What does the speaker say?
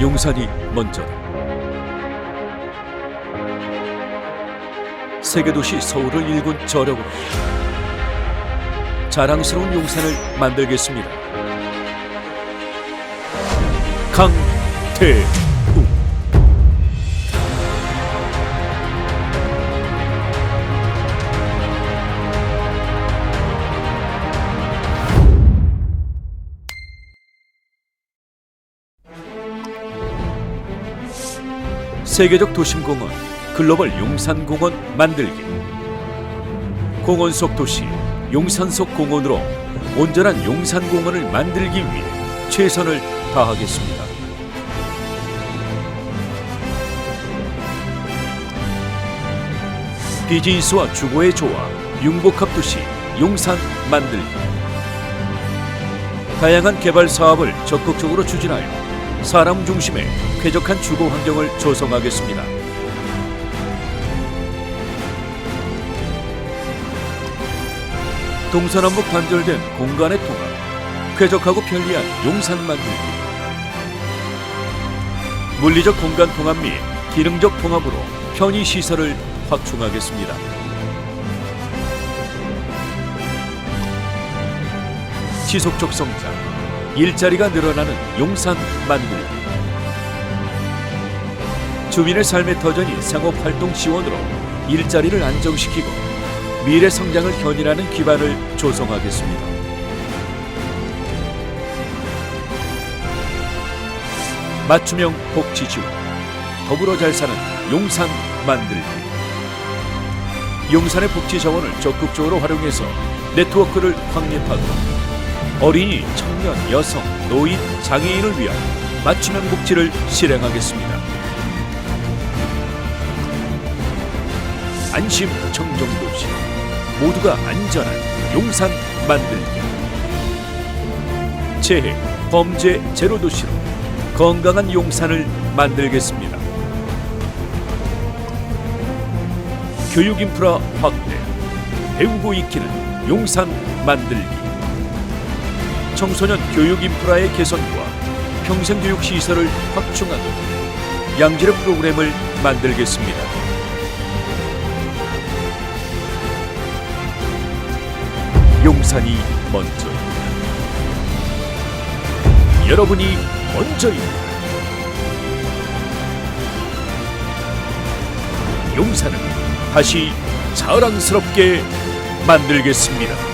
용산이 먼저다. 세계도시 서울을 일군 저력으로 자랑스러운 용산을 만들겠습니다. 강태 세계적 도심공원 글로벌 용산공원 만들기 공원 속 도시 용산 속 공원으로 온전한 용산공원을 만들기 위해 최선을 다하겠습니다. 비즈니스와 주거의 조화 융복합 도시 용산 만들기 다양한 개발 사업을 적극적으로 추진하여 사람 중심의 쾌적한 주거 환경을 조성하겠습니다. 동서남북 단절된 공간의 통합, 쾌적하고 편리한 용산 만들기. 물리적 공간 통합 및 기능적 통합으로 편의 시설을 확충하겠습니다. 지속적 성장, 일자리가 늘어나는 용산 만들기. 주민의 삶의 터전인 상업 활동 지원으로 일자리를 안정시키고 미래 성장을 견인하는 기반을 조성하겠습니다. 맞춤형 복지 지원, 더불어 잘 사는 용산 만들기. 용산의 복지 자원을 적극적으로 활용해서 네트워크를 확립하고 어린이, 청년, 여성, 노인, 장애인을 위한 맞춤형 복지를 실행하겠습니다. 안심 청정도시 모두가 안전한 용산 만들기 재해 범죄 제로 도시로 건강한 용산을 만들겠습니다. 교육 인프라 확대 배우고 익히는 용산 만들기 청소년 교육 인프라의 개선과 평생교육 시설을 확충하는 양질의 프로그램을 만들겠습니다. 용산이 먼저입니다. 여러분이 먼저입니다. 용산을 다시 자랑스럽게 만들겠습니다.